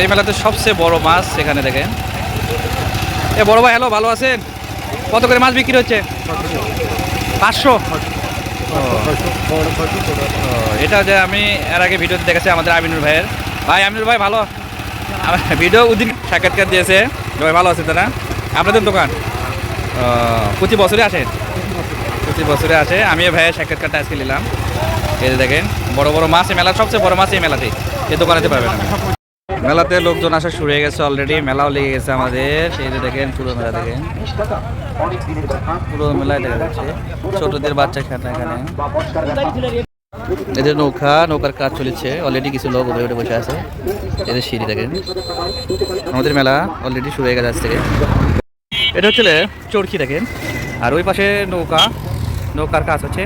এই মেলাতে সবচেয়ে বড় মাছ এখানে দেখেন। এ, বড় ভাই হ্যালো ভালো আছেন? কত করে মাছ বিক্রি হচ্ছে? পাঁচশো? এটা যে আমি এর আগে ভিডিওতে দেখেছি আমাদের আমিনুর ভাইয়ের। ভাই, আমিনুর ভাই, ভালো? ভিডিও উদিন সাক্ষাৎকার দিয়েছে। ভাই, ভালো আছে তারা? আপনাদের দোকান? প্রতি বছরে আসেন প্রতি বছরে আসে। আমি ভাইয়ের সাক্ষাৎকারটা আজকে নিলাম। এই দেখেন, বড় বড় মাছ মেলা, সবচেয়ে বড় মাছ এই মেলাতে। এই দোকানেতে পাবেন। মেলাতে লোকজন আসা শুরু হয়ে গেছে অলরেডি মেলাও লেগে গেছে আমাদের। সেই যে দেখেন, পুরো মেলা দেখেন। পুরো মেলায় দেখা যাচ্ছে। ছোটদের বাচ্চা খেলা এখানে। এদের নৌকা, নৌকার কাজ চলেছে। অলরেডি কিছু লোক উপরে উঠে বসে আছে। এদের সিঁড়ি দেখেন। আমাদের মেলা অলরেডি শুরু হয়ে গেছে আজ থেকে। এটা হচ্ছে চরকি দেখেন। আর ওই পাশে নৌকা, নৌকার কাজ হচ্ছে।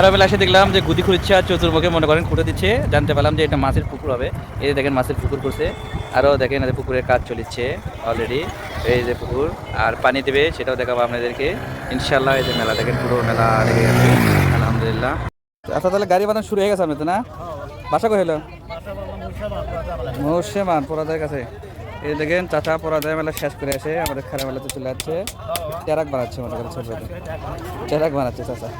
খারাপ বেলা এসে দেখলাম যে গুদি খুঁড়ছে আর চতুর্মুখে মনে করেন খুঁড়ে দিচ্ছে। জানতে পারলাম যে এটা মাছের পুকুর হবে। এই যে দেখেন মাছের পুকুর করছে আরও দেখেন এদের পুকুরের কাজ চলেছে অলরেডি এই যে পুকুর। আর পানি দেবে সেটাও দেখাবো আপনাদেরকে। ইনশাল্লাহ এই যে মেলা দেখেন, পুরো মেলা আলহামদুলিল্লাহ। আচ্ছা তাহলে গাড়ি বানানো শুরু হয়ে গেছে আপনার তো না? বাসা কই হলো? মুর্শিমান পোড়াদের কাছে। এই দেখেন চাচা পোড়াদের মেলা শেষ করে এসে আমাদের খারাপ মেলাতে চলে যাচ্ছে। টেরাক বানাচ্ছে করেন ছোট ছোট। বানাচ্ছে চাচা।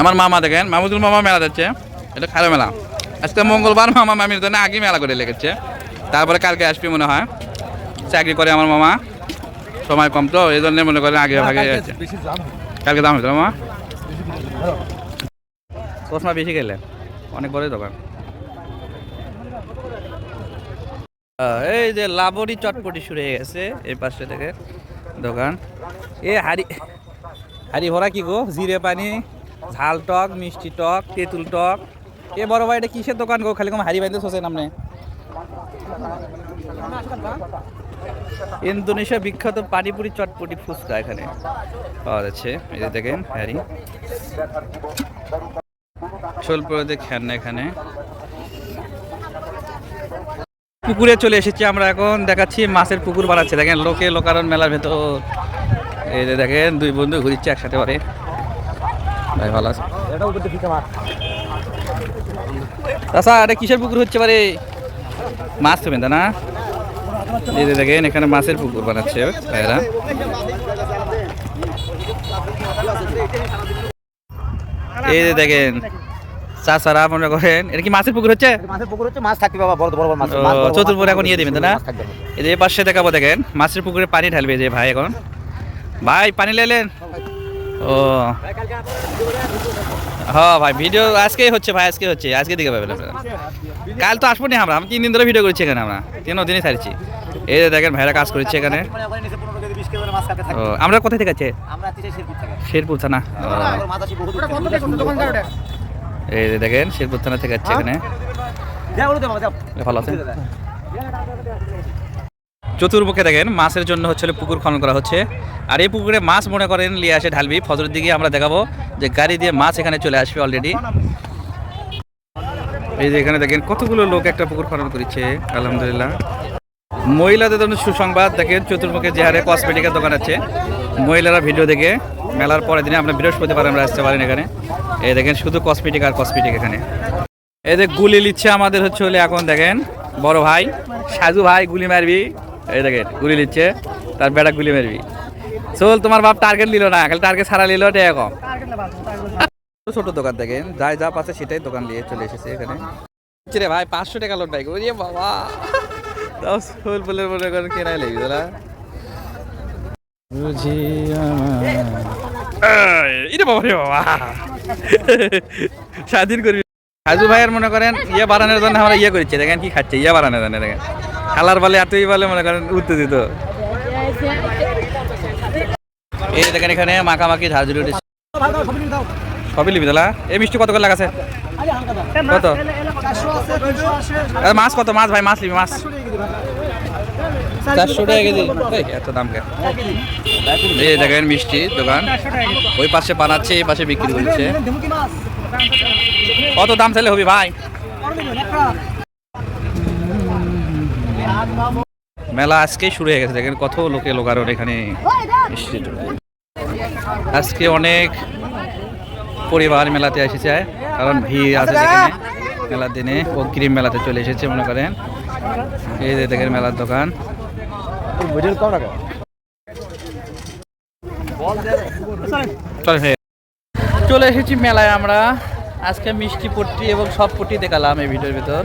আমার মামা দেখেন মামুদুল মামা মেলা যাচ্ছে এটা খারাপ মেলা। আজকে মঙ্গলবার মামা মামির জন্য আগে মেলা করে লেগেছে। তারপরে কালকে আসবি মনে হয়। চাকরি করে আমার মামা। সময় কম তো এই জন্য মনে করেন আগে ভাগে যাচ্ছে। কালকে দাম হয়েছিল মামা? চশমা বেশি গেলে অনেক বড়ই দোকান। এই যে লাবড়ি চটপটি শুরু হয়ে গেছে এই পাশে থেকে দোকান। এ হাড়ি হাড়ি ভরা কি গো? জিরে পানি, ঝাল টক, মিষ্টি টক, তেঁতুল টক। এ বড় ভাই, এটা কিসের দোকান গো? খালি কম হাড়ি বাইন্দে সোসেন আপনি ইন্দোনেশিয়া বিখ্যাত পানিপুরি চটপটি ফুচকা এখানে পাওয়া যাচ্ছে। এই যে দেখেন হ্যারি শোলপুরে খেন এখানে। পুকুরে চলে এসেছি আমরা এখন। দেখাচ্ছি মাছের পুকুর বানাচ্ছে। দেখেন লোকে, লোকারণ মেলার ভেতর। এই যে দেখেন দুই বন্ধু ঘুরিচ্ছে একসাথে পারে ভাই ভালো আছে। চাষা এটা কিসের পুকুর হচ্ছে পারে মাছ তুমি না? এই যে দেখেন এখানে মাছের পুকুর বানাচ্ছে ভাইরা এই যে দেখেন চাষারা মনে করেন এটা কি মাছের পুকুর হচ্ছে? মাছের পুকুর হচ্ছে মাছ থাকবে বাবা বড় বড় মাছ। ও, মাছ বড় বড় চতুর্পুরে এখন নিয়ে দিবেন না? এই যে পাশে দেখাবো দেখেন মাছের পুকুরে পানি ঢালবে যে ভাই এখন। ভাই পানি লেলেন ও। হ্যাঁ ভাই ভিডিও আজকেই হচ্ছে ভাই আজকে হচ্ছে আজকে দিকে পাবেন আপনারা কাল তো আসব না আমরা আমি তিন দিন ধরে ভিডিও করছি এখানে আমরা তিন দিনই ছাড়ছি। এই যে দেখেন ভাইরা কাজ করছে এখানে। ওখানে নিচে 15 কেজি 20 কেজি করে মাছ কাটতে ও আমরা কোথায় থেকে আছে? শেরপুর থানা। এই যে দেখেন শেরপুর থানা থেকে আছে এখানে। যাও। ভালো আছে চতুর্মুখে দেখেন, মাছের জন্য হচ্ছে পুকুর খনন করা হচ্ছে। আর এই পুকুরে মাছ মনে করেন, নিয়ে আসে ঢালবি। ফজরের দিকে আমরা দেখাবো যে গাড়ি দিয়ে মাছ এখানে চলে আসবে অলরেডি এই যে এখানে দেখেন, কতগুলো লোক একটা পুকুর খনন করেছে, আলহামদুলিল্লাহ। মহিলাদের জন্য সুসংবাদ, দেখেন চতুর্মুখে যে হারে কসমেটিকের দোকান আছে। মহিলারা ভিডিও দেখে, মেলার পরের দিনে আমরা বৃহস্পতিবার আমরা আসতে পারেন এখানে। এই দেখেন, শুধু কসমেটিক আর কসমেটিক এখানে। যে গুলি লিচ্ছে আমাদের হচ্ছে হলে এখন, দেখেন, বড় ভাই, সাজু ভাই, গুলি মারবি। এই দেখেন গুলি লিচ্ছে তার বেটা গুলি মারবি। চল তোমার বাপ টার্গেট নিল না খালি টার্গেট ছাড়া নিল এটা কম ছোট দোকান দেখেন যাই যা পাচ্ছে সেটাই দোকান নিয়ে চলে এসেছে এখানে। রে ভাই পাঁচশো টাকা লোট বাইক ওরে বাবা। তাও ফুল ফুলের মনে করেন কেনাই লাগবে তোরা বুঝি এটা বাবা রে বাবা। স্বাধীন করবি সাজু ভাইয়ের মনে করেন ইয়ে বাড়ানোর জন্য আমরা ইয়ে করছি দেখেন কি খাচ্ছে ইয়ে বাড়ানোর জন্য দেখেন। খালার বলে এতই বলে মনে করেন, উত্তেজিত। এই দেখেন এখানে মাখামাখি ঝাড়ঝুড়ি উঠেছে। সবই লিবি দাদা এই মিষ্টি কত করে লাগাছে? কত? মাছ কত? মাছ ভাই, মাছ লিবি মাছ। চারশো টাকা এত দাম কেন? এই দেখেন মিষ্টি দোকান। ওই পাশে বানাচ্ছে, এই পাশে বিক্রি করছে। কত দাম চাইলে হবি ভাই? মেলা আজকেই শুরু হয়ে গেছে। দেখেন কত লোকে লোকারণ এখানে আজকে অনেক পরিবার মেলাতে এসেছে, কারণ ভিড় আছে মেলার দিনে অগ্রিম মেলাতে চলে এসেছে, মনে করেন। এই যে দেখেন মেলার দোকান। চলে এসেছি মেলায় আমরা। আজকে মিষ্টি পট্টি এবং সব পট্টি দেখালাম এই ভিডিওর ভিতর।